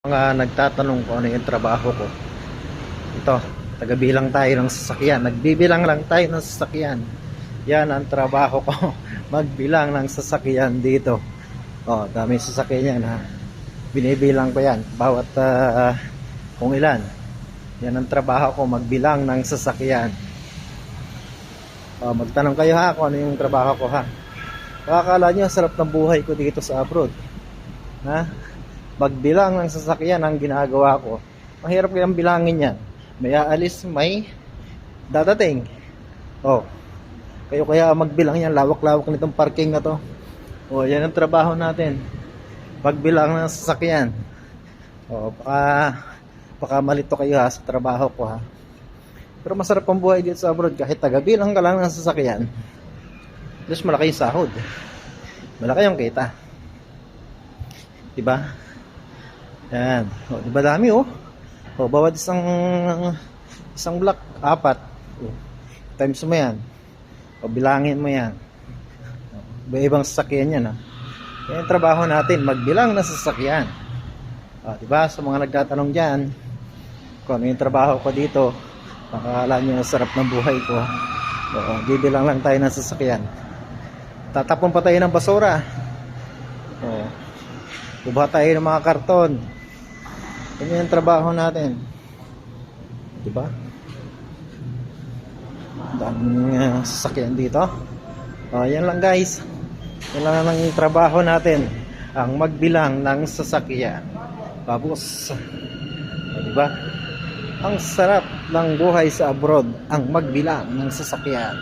mga nagtatanong ko ano yung trabaho ko. Ito, tagabilang tayo ng sasakyan. Nagbibilang lang tayo ng sasakyan. Yan ang trabaho ko. Magbilang ng sasakyan dito. Oh, dami sasakyan yan ha. Binibilang ko yan. Bawat ah, kung ilan. Yan ang trabaho ko. Magbilang ng sasakyan. Oh, magtanong kayo ha kung ano yung trabaho ko ha. Baka akala nyo, sarap ng buhay ko dito sa abroad. Ha? Magbilang ng sasakyan ang ginagawa ko. Mahirap kayang bilangin yan. May aalis, may dadating. Oh. Kayo kaya magbilang yan. Lawak-lawak nitong parking na to. Oh, yan ang trabaho natin. Pagbilang ng sasakyan. Oh, baka, baka malito kayo ha sa trabaho ko ha. Pero masarap ang buhay dito sa abroad kahit tagabilang ka lang ng sasakyan. Plus malaki yung sahod. Malaki yung kita. Diba? Yan. O, di ba dami oh? O, bawat isang isang block, apat. O, times mo yan. O, bilangin mo yan. Iba-ibang sasakyan yan ha. Yan trabaho natin, magbilang na sasakyan. O, di ba? Sa mga nagtatanong dyan, kung ano yung trabaho ko dito, makakala nyo ang sarap ng buhay ko. O, bibilang lang tayo ng sasakyan. Tatapon pa tayo ng basura. O, Kuha tayo ng mga karton. Yan yung trabaho natin. Diba? Daming uh, sasakyan dito. Oh, yan lang guys. Yan lang ang trabaho natin. Ang magbilang ng sasakyan. Babos. Oh, diba? Ang sarap ng buhay sa abroad. Ang magbilang ng sasakyan.